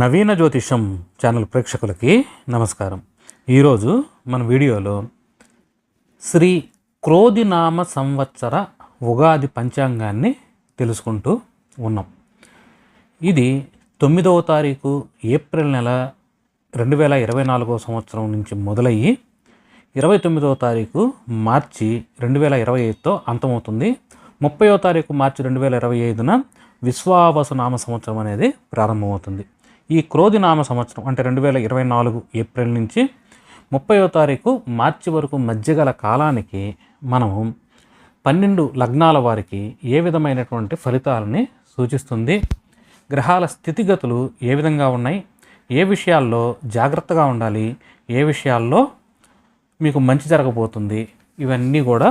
నవీన జ్యోతిషం ఛానల్ ప్రేక్షకులకి నమస్కారం. ఈరోజు మన వీడియోలో శ్రీ క్రోధినామ సంవత్సర ఉగాది పంచాంగాన్ని తెలుసుకుంటూ ఉన్నాం. ఇది తొమ్మిదవ తారీఖు ఏప్రిల్ నెల రెండు వేల ఇరవై నాలుగవ సంవత్సరం నుంచి మొదలయ్యి ఇరవై తొమ్మిదవ తారీఖు మార్చి రెండు వేల ఇరవై ఐదుతో అంతమవుతుంది. ముప్పైవ తారీఖు మార్చి రెండు వేల ఇరవై ఐదున విశ్వావసనామ సంవత్సరం అనేది ప్రారంభమవుతుంది. ఈ క్రోధి నామ సంవత్సరం అంటే రెండు వేల ఇరవై నాలుగు ఏప్రిల్ నుంచి ముప్పైవ తారీఖు మార్చి వరకు మధ్యగల కాలానికి మనము పన్నెండు లగ్నాల వారికి ఏ విధమైనటువంటి ఫలితాలని సూచిస్తుంది? గ్రహాల స్థితిగతులు ఏ విధంగా ఉన్నాయి? ఏ విషయాల్లో జాగ్రత్తగా ఉండాలి? ఏ విషయాల్లో మీకు మంచి జరగబోతుంది? ఇవన్నీ కూడా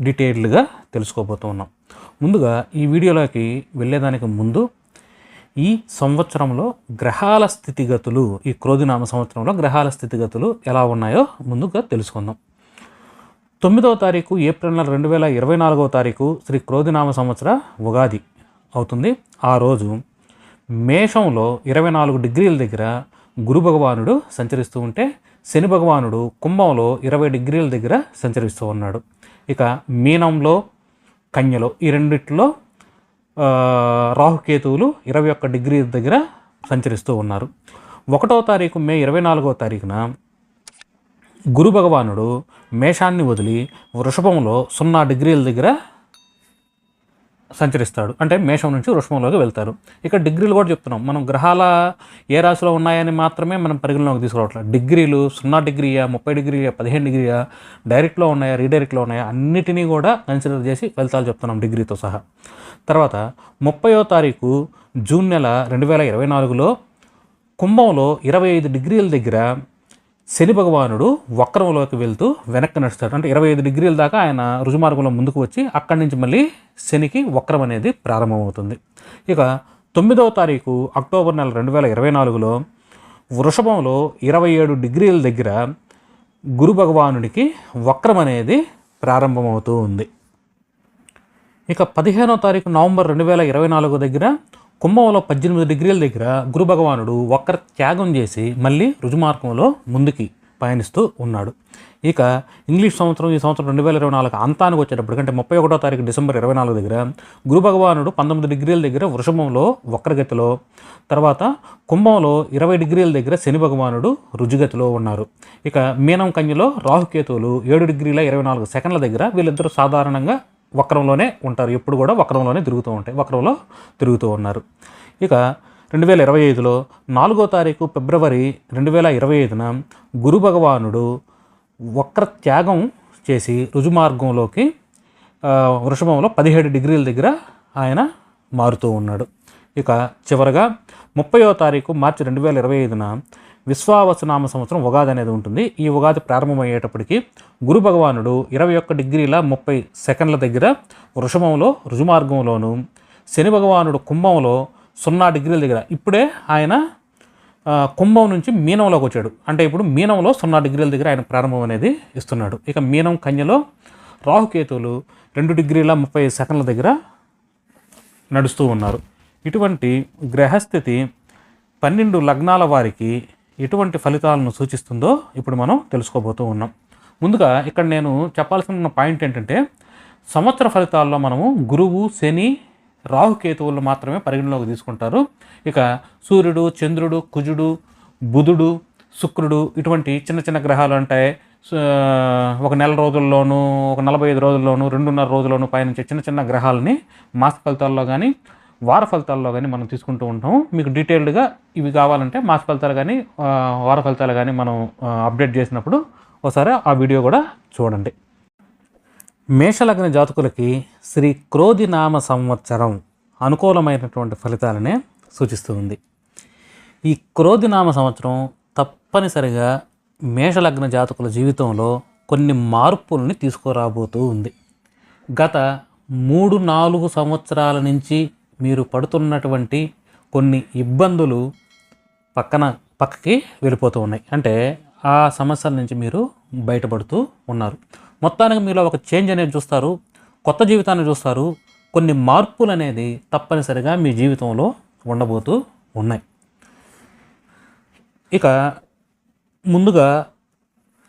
డీటెయిల్డ్గా తెలుసుకోబోతున్నాం. ముందుగా ఈ వీడియోలోకి వెళ్ళేదానికి ముందు ఈ సంవత్సరంలో గ్రహాల స్థితిగతులు ఈ క్రోధినామ సంవత్సరంలో గ్రహాల స్థితిగతులు ఎలా ఉన్నాయో ముందుగా తెలుసుకుందాం. తొమ్మిదవ తారీఖు ఏప్రిల్ నెల రెండు వేల ఇరవై నాలుగవ తారీఖు శ్రీ క్రోధినామ సంవత్సర ఉగాది అవుతుంది. ఆ రోజు మేషంలో ఇరవై నాలుగు డిగ్రీల దగ్గర గురు భగవానుడు సంచరిస్తూ ఉంటే శని భగవానుడు కుంభంలో ఇరవై డిగ్రీల దగ్గర సంచరిస్తూ ఉన్నాడు. ఇక మీనంలో కన్యలో ఈ రెండిట్లో రాహుకేతువులు ఇరవై ఒక్క డిగ్రీ దగ్గర సంచరిస్తూ ఉన్నారు. ఒకటో తారీఖు మే ఇరవై నాలుగో తారీఖున గురు భగవానుడు మేషాన్ని వదిలి వృషభంలో సున్నా డిగ్రీల దగ్గర సంచరిస్తాడు. అంటే మేషం నుంచి వృషభంలోకి వెళ్తారు. ఇక్కడ డిగ్రీలు కూడా చెప్తున్నాం. మనం గ్రహాల ఏ రాశిలో ఉన్నాయని మాత్రమే మనం పరిగణలోకి తీసుకురావట్లేదు డిగ్రీలు సున్నా డిగ్రీయా ముప్పై డిగ్రీయా పదిహేను డిగ్రీయా డైరెక్ట్లో ఉన్నాయా రీడైరెక్ట్లో ఉన్నాయా అన్నిటినీ కూడా కన్సిడర్ చేసి ఫలితాలు చెప్తున్నాం డిగ్రీతో సహా. తర్వాత ముప్పయో తారీఖు జూన్ నెల రెండు వేల ఇరవై నాలుగులో కుంభంలో ఇరవై ఐదు డిగ్రీల దగ్గర శని భగవానుడు వక్రంలోకి వెళ్తూ వెనక్కి నడుస్తాడు. అంటే ఇరవై ఐదు డిగ్రీల దాకా ఆయన రుజుమార్గంలో ముందుకు వచ్చి అక్కడి నుంచి మళ్ళీ శనికి వక్రం అనేది ప్రారంభమవుతుంది. ఇక తొమ్మిదవ తారీఖు అక్టోబర్ నెల రెండు వేల ఇరవై నాలుగులో వృషభంలో ఇరవై ఏడు డిగ్రీల దగ్గర గురు భగవానుడికి వక్రం అనేది ప్రారంభమవుతూ ఉంది. ఇక పదిహేనో తారీఖు నవంబర్ రెండు వేల ఇరవై నాలుగు దగ్గర కుంభంలో పద్దెనిమిది డిగ్రీల దగ్గర గురు భగవానుడు వక్ర త్యాగం చేసి మళ్ళీ రుజుమార్గంలో ముందుకి పయనిస్తూ ఉన్నాడు. ఇక ఇంగ్లీష్ సంవత్సరం ఈ సంవత్సరం రెండు వేల ఇరవై నాలుగు అంతానికి వచ్చేటప్పుడు అంటే ముప్పై ఒకటో తారీఖు డిసెంబర్ ఇరవై నాలుగు దగ్గర గురు భగవానుడు పంతొమ్మిది డిగ్రీల దగ్గర వృషభంలో వక్రగతిలో తర్వాత కుంభంలో ఇరవై డిగ్రీల దగ్గర శని భగవానుడు రుజుగతిలో ఉన్నారు. ఇక మీనం కన్యలో రాహుకేతువులు ఏడు డిగ్రీల ఇరవై నాలుగు సెకండ్ల దగ్గర వీళ్ళిద్దరూ సాధారణంగా వక్రంలోనే ఉంటారు. ఎప్పుడు కూడా వక్రంలోనే తిరుగుతూ ఉంటాయి. వక్రంలో తిరుగుతూ ఉన్నారు. ఇక రెండు వేల ఇరవై ఐదులో నాలుగో తారీఖు ఫిబ్రవరి రెండు వేల ఇరవై ఐదున గురు భగవానుడు వక్ర త్యాగం చేసి రుజుమార్గంలోకి వృషభంలో పదిహేడు డిగ్రీల దగ్గర ఆయన మారుతూ ఉన్నాడు. ఇక చివరగా ముప్పయో తారీఖు మార్చి రెండు వేల ఇరవై ఐదున విశ్వావసనామ సంవత్సరం ఉగాది అనేది ఉంటుంది. ఈ ఉగాది ప్రారంభమయ్యేటప్పటికి గురు భగవానుడు ఇరవై ఒక్క డిగ్రీల ముప్పై సెకండ్ల దగ్గర వృషభంలో రుజుమార్గంలోను శని భగవానుడు కుంభంలో సున్నా డిగ్రీల దగ్గర ఇప్పుడే ఆయన కుంభం నుంచి మీనంలోకి వచ్చాడు. అంటే ఇప్పుడు మీనంలో సున్నా డిగ్రీల దగ్గర ఆయన ప్రారంభం అనేది ఇస్తున్నాడు. ఇక మీనం కన్యలో రాహుకేతువులు రెండు డిగ్రీల ముప్పై సెకండ్ల దగ్గర నడుస్తూ ఉన్నారు. ఇటువంటి గ్రహస్థితి పన్నెండు లగ్నాల వారికి ఎటువంటి ఫలితాలను సూచిస్తుందో ఇప్పుడు మనం తెలుసుకోబోతూ ఉన్నాం. ముందుగా ఇక్కడ నేను చెప్పాల్సిన పాయింట్ ఏంటంటే సంవత్సర ఫలితాల్లో మనము గురువు శని రాహుకేతువులు మాత్రమే పరిగణలోకి తీసుకుంటారు. ఇక సూర్యుడు చంద్రుడు కుజుడు బుధుడు శుక్రుడు ఇటువంటి చిన్న చిన్న గ్రహాలు ఉంటాయి ఒక నెల రోజుల్లోనూ ఒక నలభై ఐదు రోజుల్లోనూ రెండున్నర రోజుల్లోనూ పయనించే చిన్న చిన్న గ్రహాలని మాస ఫలితాల్లో కానీ వార ఫలితాల్లో కానీ మనం తీసుకుంటూ ఉంటాం. మీకు డీటెయిల్డ్గా ఇవి కావాలంటే మాస ఫలితాలు కానీ వార ఫలితాలు కానీ మనం అప్డేట్ చేసినప్పుడు ఒకసారి ఆ వీడియో కూడా చూడండి. మేషలగ్న జాతకులకి శ్రీ క్రోధినామ సంవత్సరం అనుకూలమైనటువంటి ఫలితాలనే సూచిస్తూ ఉంది. ఈ క్రోధినామ సంవత్సరం తప్పనిసరిగా మేషలగ్న జాతకుల జీవితంలో కొన్ని మార్పుల్ని తీసుకురాబోతూ ఉంది. గత మూడు నాలుగు సంవత్సరాల నుంచి మీరు పడుతున్నటువంటి కొన్ని ఇబ్బందులు పక్కన పక్కకి వెళ్ళిపోతూ ఉన్నాయి. అంటే ఆ సమస్యల నుంచి మీరు బయటపడుతూ ఉన్నారు. మొత్తానికి మీలో ఒక చేంజ్ అనేది చూస్తారు. కొత్త జీవితాన్ని చూస్తారు. కొన్ని మార్పులు అనేది తప్పనిసరిగా మీ జీవితంలో ఉండబోతూ ఉన్నాయి. ఇక ముందుగా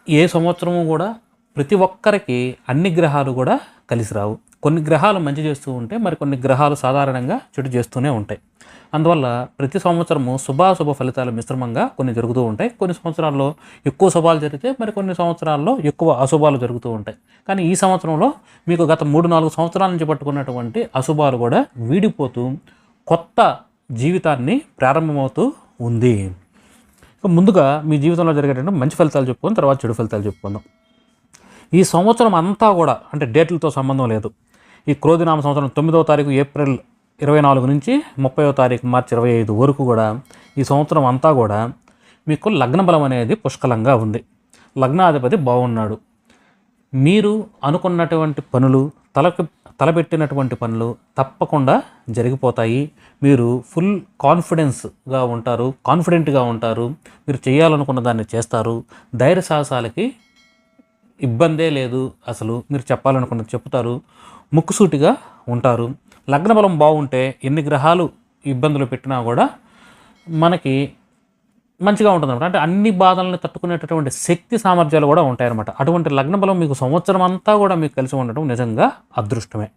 ఏ సంవత్సరము కూడా ప్రతి ఒక్కరికి అన్ని గ్రహాలు కూడా కలిసి రావు. కొన్ని గ్రహాలు మంచి చేస్తూ ఉంటే మరి కొన్ని గ్రహాలు సాధారణంగా చెడు చేస్తూనే ఉంటాయి. అందువల్ల ప్రతి సంవత్సరము శుభాశుభ ఫలితాలు మిశ్రమంగా కొన్ని జరుగుతూ ఉంటాయి. కొన్ని సంవత్సరాల్లో ఎక్కువ శుభాలు జరిగితే మరి కొన్ని సంవత్సరాల్లో ఎక్కువ అశుభాలు జరుగుతూ ఉంటాయి. కానీ ఈ సంవత్సరంలో మీకు గత మూడు నాలుగు సంవత్సరాల నుంచి పట్టుకున్నటువంటి అశుభాలు కూడా వీడిపోతూ కొత్త జీవితాన్ని ప్రారంభమవుతూ ఉంది. ముందుగా మీ జీవితంలో జరిగేటువంటి మంచి ఫలితాలు చెప్పుకొని తర్వాత చెడు ఫలితాలు చెప్పుకుందాం. ఈ సంవత్సరం అంతా కూడా అంటే డేట్లతో సంబంధం లేదు. ఈ క్రోధినామ సంవత్సరం తొమ్మిదవ తారీఖు ఏప్రిల్ ఇరవై నాలుగు నుంచి ముప్పైవ తారీఖు మార్చి ఇరవై ఐదు వరకు కూడా ఈ సంవత్సరం అంతా కూడా మీకు లగ్న బలం అనేది పుష్కలంగా ఉంది. లగ్నాధిపతి బాగున్నాడు మీరు అనుకున్నటువంటి పనులు తలకు తలపెట్టినటువంటి పనులు తప్పకుండా జరిగిపోతాయి. మీరు ఫుల్ కాన్ఫిడెన్స్గా ఉంటారు కాన్ఫిడెంట్గా ఉంటారు. మీరు చేయాలనుకున్న దాన్ని చేస్తారు. ధైర్య సాహసాలకి ఇబ్బందే లేదు అసలు. మీరు చెప్పాలనుకున్నది చెప్తారు. ముక్కుసూటిగా ఉంటారు. లగ్న బలం బాగుంటే ఎన్ని గ్రహాలు ఇబ్బందులు పెట్టినా కూడా మనకి మంచిగా ఉంటుంది అనమాట అంటే అన్ని బాధలను తట్టుకునేటటువంటి శక్తి సామర్థ్యాలు కూడా ఉంటాయన్నమాట. అటువంటి లగ్న బలం మీకు సంవత్సరం అంతా కూడా మీకు కలిసి ఉండటం నిజంగా అదృష్టమే.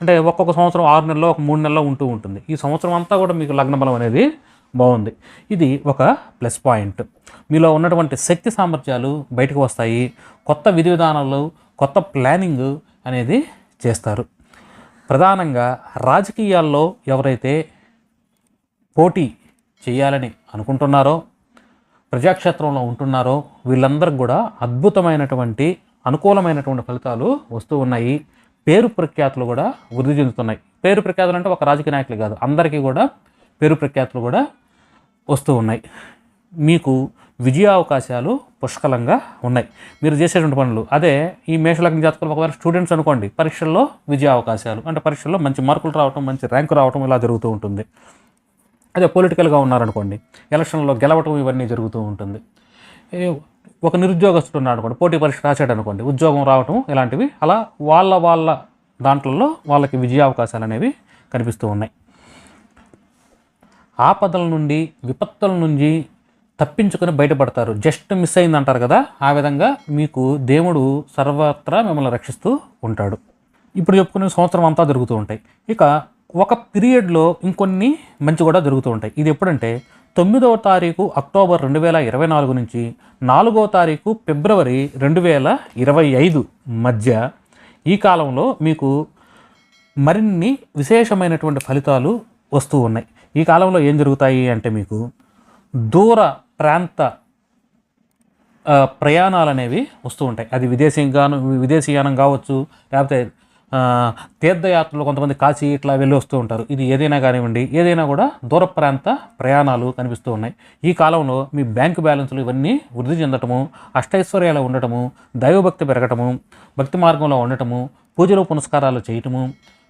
అంటే ఒక్కొక్క సంవత్సరం ఆరు నెలలో ఒక మూడు నెలలో ఉంటూ ఉంటుంది. ఈ సంవత్సరం అంతా కూడా మీకు లగ్న బలం అనేది బాగుంది. ఇది ఒక ప్లస్ పాయింట్. మీలో ఉన్నటువంటి శక్తి సామర్థ్యాలు బయటకు వస్తాయి. కొత్త విధి విధానాలు కొత్త ప్లానింగ్ అనేది చేస్తారు. ప్రధానంగా రాజకీయాల్లో ఎవరైతే పోటీ చేయాలని అనుకుంటున్నారో ప్రజాక్షేత్రంలో ఉంటున్నారో వీళ్ళందరికి కూడా అద్భుతమైనటువంటి అనుకూలమైనటువంటి ఫలితాలు వస్తూ ఉన్నాయి. పేరు ప్రఖ్యాతులు కూడా వృద్ధి చెందుతున్నాయి. పేరు ప్రఖ్యాతులు అంటే ఒక రాజకీయ నాయకులు కాదు. అందరికీ కూడా పేరు ప్రఖ్యాతులు కూడా వస్తూ ఉన్నాయి. మీకు విజయ అవకాశాలు పుష్కలంగా ఉన్నాయి. మీరు చేసేటువంటి పనులు. అదే ఈ మేషలగ్న జాతకులు ఒకవేళ స్టూడెంట్స్ అనుకోండి పరీక్షల్లో విజయ అవకాశాలు అంటే పరీక్షల్లో మంచి మార్కులు రావటం మంచి ర్యాంకు రావటం ఇలా జరుగుతూ ఉంటుంది. అదే పొలిటికల్గా ఉన్నారనుకోండి ఎలక్షన్లో గెలవటం ఇవన్నీ జరుగుతూ ఉంటుంది. ఏ ఒక నిరుద్యోగస్తుడు ఉన్నాడు అనుకోండి పోటీ పరీక్ష రాశాడు అనుకోండి ఉద్యోగం రావటం ఇలాంటివి అలా వాళ్ళ వాళ్ళ దాంట్లో వాళ్ళకి విజయావకాశాలు అనేవి కనిపిస్తూ ఉన్నాయి. ఆపదల నుండి విపత్తుల నుంచి తప్పించుకొని బయటపడతారు. జస్ట్ మిస్ అయింది అంటారు కదా? ఆ విధంగా మీకు దేవుడు సర్వత్రా మిమ్మల్ని రక్షిస్తూ ఉంటాడు. ఇప్పుడు చెప్పుకునే సంవత్సరం అంతా జరుగుతూ ఉంటాయి. ఇక ఒక పీరియడ్లో ఇంకొన్ని మంచి కూడా జరుగుతూ ఉంటాయి. ఇది ఎప్పుడంటే తొమ్మిదవ తారీఖు అక్టోబర్ రెండు వేల ఇరవై నాలుగు నుంచి నాలుగవ తారీఖు ఫిబ్రవరి రెండు వేల ఇరవై ఐదు మధ్య ఈ కాలంలో మీకు మరిన్ని విశేషమైనటువంటి ఫలితాలు వస్తూ ఉన్నాయి. ఈ కాలంలో ఏం జరుగుతాయి అంటే మీకు దూర ప్రాంత ప్రయాణాలు అనేవి వస్తూ ఉంటాయి. అది విదేశీగాను విదేశీయానం కావచ్చు లేకపోతే తీర్థయాత్రలు కొంతమంది కాశీ ఇట్లా వెళ్ళి వస్తూ ఉంటారు. ఇది ఏదైనా కానివ్వండి ఏదైనా కూడా దూర ప్రాంత ప్రయాణాలు కనిపిస్తూ ఉన్నాయి. ఈ కాలంలో మీ బ్యాంకు బ్యాలెన్సులు ఇవన్నీ వృద్ధి చెందటము అష్టైశ్వర్యాలు ఉండటము దైవభక్తి పెరగటము భక్తి మార్గంలో ఉండటము పూజలు పునస్కారాలు చేయటము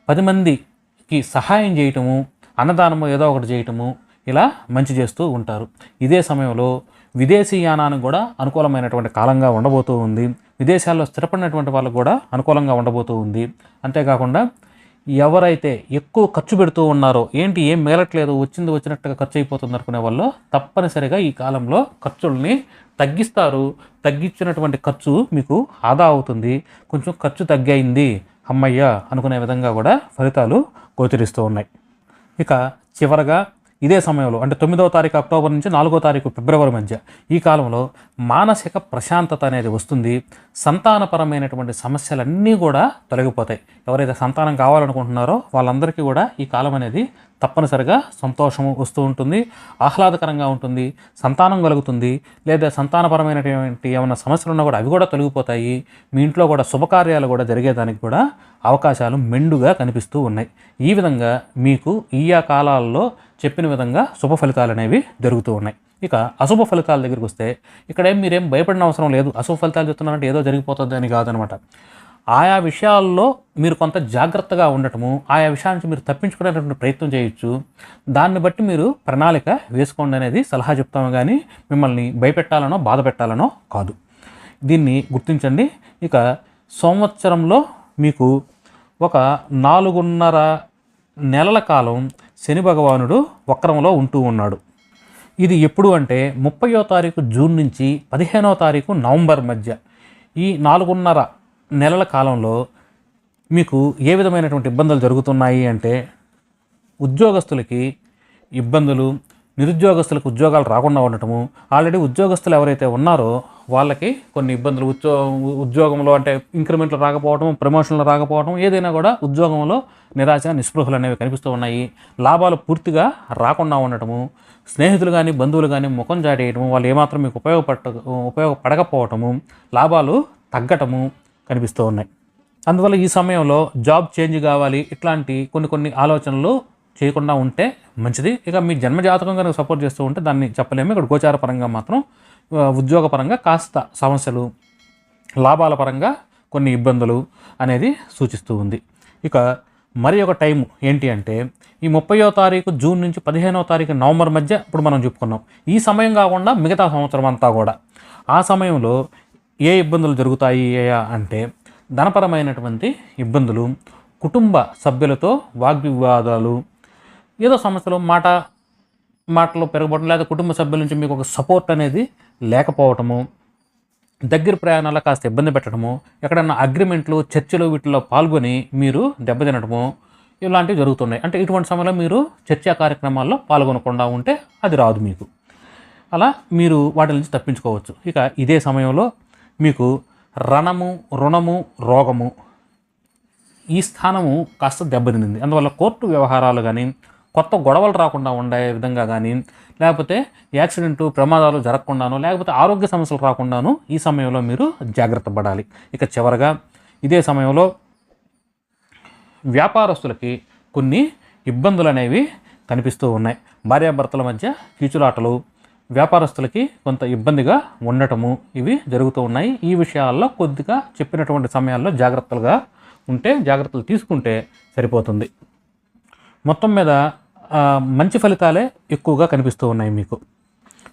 పది మందికి సహాయం చేయటము అన్నదానము ఏదో ఒకటి చేయటము ఇలా మంచి చేస్తూ ఉంటారు. ఇదే సమయంలో విదేశీయానానికి కూడా అనుకూలమైనటువంటి కాలంగా ఉండబోతూ ఉంది. విదేశాల్లో స్థిరపడినటువంటి వాళ్ళకు కూడా అనుకూలంగా ఉండబోతూ ఉంది. అంతేకాకుండా ఎవరైతే ఎక్కువ ఖర్చు పెడుతూ ఉన్నారో ఏంటి ఏం మిగలట్లేదు వచ్చింది వచ్చినట్టుగా ఖర్చు అయిపోతుంది అనుకునే వాళ్ళు తప్పనిసరిగా ఈ కాలంలో ఖర్చుల్ని తగ్గిస్తారు. తగ్గించినటువంటి ఖర్చు మీకు ఆదా అవుతుంది. కొంచెం ఖర్చు తగ్గైంది అమ్మయ్య అనుకునే విధంగా కూడా ఫలితాలు గోచరిస్తూ ఉన్నాయి. ఇక చివరగా ఇదే సమయంలో అంటే తొమ్మిదవ తారీఖు అక్టోబర్ నుంచి నాలుగో తారీఖు ఫిబ్రవరి మధ్య ఈ కాలంలో మానసిక ప్రశాంతత అనేది వస్తుంది. సంతానపరమైనటువంటి సమస్యలన్నీ కూడా తొలగిపోతాయి. ఎవరైతే సంతానం కావాలనుకుంటున్నారో వాళ్ళందరికీ కూడా ఈ కాలం అనేది తప్పనిసరిగా సంతోషం వస్తూ ఉంటుంది ఆహ్లాదకరంగా ఉంటుంది సంతానం కలుగుతుంది లేదా సంతానపరమైనటువంటి ఏమైనా సమస్యలు ఉన్నా కూడా అవి కూడా తొలగిపోతాయి. మీ ఇంట్లో కూడా శుభకార్యాలు కూడా జరిగేదానికి కూడా అవకాశాలు మెండుగా కనిపిస్తూ ఉన్నాయి. ఈ విధంగా మీకు ఈ కాలాల్లో చెప్పిన విధంగా శుభ ఫలితాలు అనేవి జరుగుతూ ఉన్నాయి. ఇక అశుభ ఫలితాల దగ్గరికి వస్తే ఇక్కడేం మీరేం భయపడిన అవసరం లేదు. అశుభ ఫలితాలు చెప్తున్నారంటే ఏదో జరిగిపోతుంది అని కాదనమాట. ఆయా విషయాల్లో మీరు కొంత జాగ్రత్తగా ఉండటము ఆయా విషయాల నుంచి మీరు తప్పించుకునేటటువంటి ప్రయత్నం చేయొచ్చు. దాన్ని బట్టి మీరు ప్రణాళిక వేసుకోండి అనేది సలహా చెప్తాము కానీ మిమ్మల్ని భయపెట్టాలనో బాధ పెట్టాలనో కాదు. దీన్ని గుర్తించండి. ఇక సంవత్సరంలో మీకు ఒక నాలుగున్నర నెలల కాలం శని భగవానుడు వక్రంలో ఉంటూ ఉన్నాడు. ఇది ఎప్పుడు అంటే ముప్పయో తారీఖు జూన్ నుంచి పదిహేనో తారీఖు నవంబర్ మధ్య. ఈ నాలుగున్నర నెలల కాలంలో మీకు ఏ విధమైనటువంటి ఇబ్బందులు జరుగుతున్నాయి అంటే ఉద్యోగస్తులకి ఇబ్బందులు నిరుద్యోగస్తులకు ఉద్యోగాలు రాకుండా ఉండటము ఆల్రెడీ ఉద్యోగస్తులు ఎవరైతే ఉన్నారో వాళ్ళకి కొన్ని ఇబ్బందులు ఉద్యో ఉద్యోగంలో అంటే ఇంక్రిమెంట్లు రాకపోవడం ప్రమోషన్లు రాకపోవడం ఏదైనా కూడా ఉద్యోగంలో నిరాశ నిస్పృహలు అనేవి కనిపిస్తూ ఉన్నాయి. లాభాలు పూర్తిగా రాకుండా ఉండటము స్నేహితులు కానీ బంధువులు కానీ ముఖం చాటేయటము వాళ్ళు ఏమాత్రం మీకు ఉపయోగపడ ఉపయోగపడకపోవటము లాభాలు తగ్గటము కనిపిస్తూ ఉన్నాయి. అందువల్ల ఈ సమయంలో జాబ్ చేంజ్ కావాలి ఇట్లాంటి కొన్ని కొన్ని ఆలోచనలు చేయకుండా ఉంటే మంచిది. ఇక మీ జన్మజాతకం కనుక సపోర్ట్ చేస్తూ ఉంటే దాన్ని చెప్పలేము. ఇక్కడ గోచార పరంగా మాత్రం ఉద్యోగపరంగా కాస్త సమస్యలు లాభాల పరంగా కొన్ని ఇబ్బందులు అనేది సూచిస్తూ ఉంది. ఇక మరి ఒక టైం ఏంటి అంటే ఈ ముప్పయో తారీఖు జూన్ నుంచి పదిహేనవ తారీఖు నవంబర్ మధ్య ఇప్పుడు మనం చెప్పుకున్నాం. ఈ సమయం కాకుండా మిగతా సంవత్సరం అంతా కూడా. ఆ సమయంలో ఏ ఇబ్బందులు జరుగుతాయి ఏయా అంటే ధనపరమైనటువంటి ఇబ్బందులు కుటుంబ సభ్యులతో వాగ్వివాదాలు ఏదో సమస్యలు మాట మాటలు పెరగబడడం లేదా కుటుంబ సభ్యుల నుంచి మీకు ఒక సపోర్ట్ అనేది లేకపోవటము దగ్గర ప్రయాణాలు కాస్త ఇబ్బంది పెట్టడము ఎక్కడన్నా అగ్రిమెంట్లు చర్చలు వీటిలో పాల్గొని మీరు దెబ్బతినడము ఇలాంటివి జరుగుతున్నాయి. అంటే ఇటువంటి సమయంలో మీరు చర్చా కార్యక్రమాల్లో పాల్గొనకుండా ఉంటే అది రాదు మీకు. అలా మీరు వాటి నుంచి తప్పించుకోవచ్చు. ఇక ఇదే సమయంలో మీకు రణము రుణము రోగము ఈ స్థానము కాస్త దెబ్బతింది అందువల్ల కోర్టు వ్యవహారాలు కానీ కొత్త గొడవలు రాకుండా ఉండే విధంగా కానీ లేకపోతే యాక్సిడెంట్ ప్రమాదాలు జరగకుండాను లేకపోతే ఆరోగ్య సమస్యలు రాకుండాను ఈ సమయంలో మీరు జాగ్రత్త పడాలి. ఇక చివరగా ఇదే సమయంలో వ్యాపారస్తులకి కొన్ని ఇబ్బందులు అనేవి కనిపిస్తూ ఉన్నాయి. భార్యాభర్తల మధ్య కీచులాటలు వ్యాపారస్తులకి కొంత ఇబ్బందిగా ఉండటము ఇవి జరుగుతూ ఉన్నాయి. ఈ విషయాల్లో కొద్దిగా చెప్పినటువంటి సమయాల్లో జాగ్రత్తలుగా ఉంటే జాగ్రత్తలు తీసుకుంటే సరిపోతుంది. మొత్తం మీద మంచి ఫలితాలే ఎక్కువగా కనిపిస్తూ ఉన్నాయి మీకు.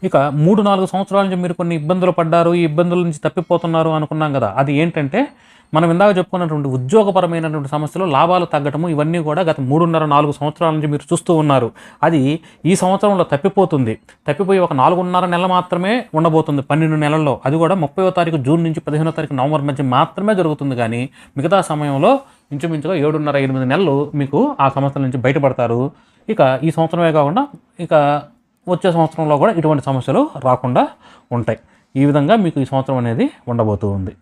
ఇక మూడు నాలుగు సంవత్సరాల నుంచి మీరు కొన్ని ఇబ్బందులు పడ్డారు ఈ ఇబ్బందుల నుంచి తప్పిపోతున్నారు అనుకున్నాం కదా. అది ఏంటంటే మనం ఇందాక చెప్పుకున్నటువంటి ఉద్యోగపరమైనటువంటి సమస్యలు లాభాలు తగ్గటము ఇవన్నీ కూడా గత మూడున్నర నాలుగు సంవత్సరాల నుంచి మీరు చూస్తూ ఉన్నారు. అది ఈ సంవత్సరంలో తప్పిపోతుంది. తప్పిపోయి ఒక నాలుగున్నర నెల మాత్రమే ఉండబోతుంది పన్నెండు నెలల్లో. అది కూడా ముప్పైవ తారీఖు జూన్ నుంచి పదిహేనో తారీఖు నవంబర్ మధ్య మాత్రమే జరుగుతుంది. కానీ మిగతా సమయంలో ఇంచుమించుగా ఏడున్నర ఎనిమిది నెలలు మీకు ఆ సమస్యల నుంచి బయటపడతారు. ఇక ఈ సంవత్సరమే కాకుండా ఇక వచ్చే సంవత్సరంలో కూడా ఇటువంటి సమస్యలు రాకుండా ఉంటాయి. ఈ విధంగా మీకు ఈ సంవత్సరం అనేది ఉండబోతూ ఉంది.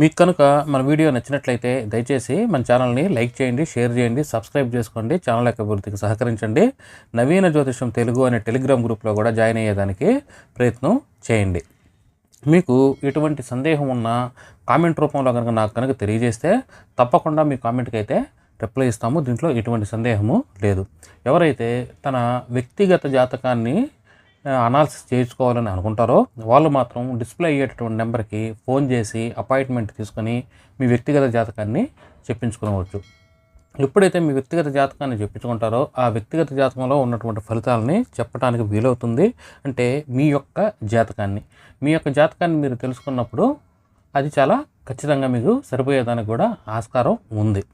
మీకు కనుక మన వీడియో నచ్చినట్లయితే దయచేసి మన ఛానల్ని లైక్ చేయండి షేర్ చేయండి సబ్స్క్రైబ్ చేసుకోండి ఛానల్ యొక్క అభివృద్ధికి సహకరించండి. నవీన జ్యోతిషం తెలుగు అనే టెలిగ్రామ్ గ్రూప్లో కూడా జాయిన్ అయ్యేదానికి ప్రయత్నం చేయండి. మీకు ఎటువంటి సందేహం ఉన్నా కామెంట్ రూపంలో కనుక నాకు కనుక తెలియజేస్తే తప్పకుండా మీ కామెంట్కి అయితే రిప్లై ఇస్తాము. దీంట్లో ఎటువంటి సందేహము లేదు. ఎవరైతే తన వ్యక్తిగత జాతకాన్ని అనాలిసిస్ చేయించుకోవాలని అనుకుంటారో వాళ్ళు మాత్రం డిస్ప్లే అయ్యేటటువంటి నెంబర్కి ఫోన్ చేసి అపాయింట్మెంట్ తీసుకొని మీ వ్యక్తిగత జాతకాన్ని చెప్పించుకోవచ్చు ఎప్పుడైతే మీ వ్యక్తిగత జాతకాన్ని చెప్పించుకుంటారో ఆ వ్యక్తిగత జాతకంలో ఉన్నటువంటి ఫలితాలని చెప్పడానికి వీలవుతుంది. అంటే మీ యొక్క జాతకాన్ని. మీ యొక్క జాతకాన్ని మీరు తెలుసుకున్నప్పుడు అది చాలా ఖచ్చితంగా మీకు సరిపోయేదానికి కూడా ఆస్కారం ఉంది.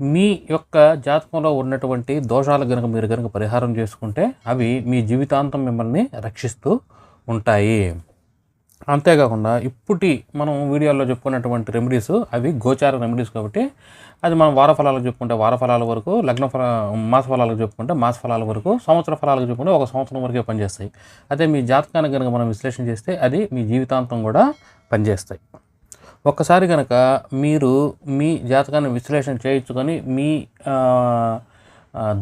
మీ యొక్క జాతకంలో ఉన్నటువంటి దోషాలు కనుక మీరు కనుక పరిహారం చేసుకుంటే అవి మీ జీవితాంతం మిమ్మల్ని రక్షిస్తూ ఉంటాయి. అంతేకాకుండా ఇప్పటి మనం వీడియోలో చెప్పుకున్నటువంటి రెమెడీస్ అవి గోచార రెమెడీస్ కాబట్టి అది మనం వార ఫలాలకు చెప్పుకుంటే వార ఫలాల వరకు లగ్న ఫల మాస ఫలాలకు చెప్పుకుంటే మాస ఫలాల వరకు సంవత్సర ఫలాలకు చెప్పుకుంటే ఒక సంవత్సరం వరకే పనిచేస్తాయి. అదే మీ జాతకాన్ని కనుక మనం విశ్లేషణ చేస్తే అది మీ జీవితాంతం కూడా పనిచేస్తాయి. ఒక్కసారి కనుక మీరు మీ జాతకాన్ని విశ్లేషణ చేయించుకొని మీ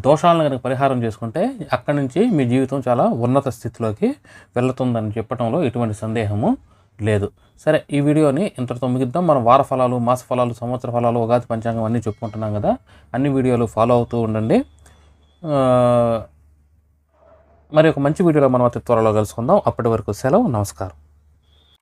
దోషాలను కనుక పరిహారం చేసుకుంటే అక్కడి నుంచి మీ జీవితం చాలా ఉన్నత స్థితిలోకి వెళ్తుందని చెప్పడంలో ఎటువంటి సందేహము లేదు. సరే ఈ వీడియోని ఇంతటితో ముగిద్దాం. మనం వార ఫలాలు మాస ఫలాలు సంవత్సర ఫలాలు ఉగాది పంచాంగం అన్నీ చెప్పుకుంటున్నాం కదా. అన్ని వీడియోలు ఫాలో అవుతూ ఉండండి. మరి ఒక మంచి వీడియోలో మనం అతి త్వరలో కలుసుకుందాం. అప్పటి వరకు సెలవు నమస్కారం.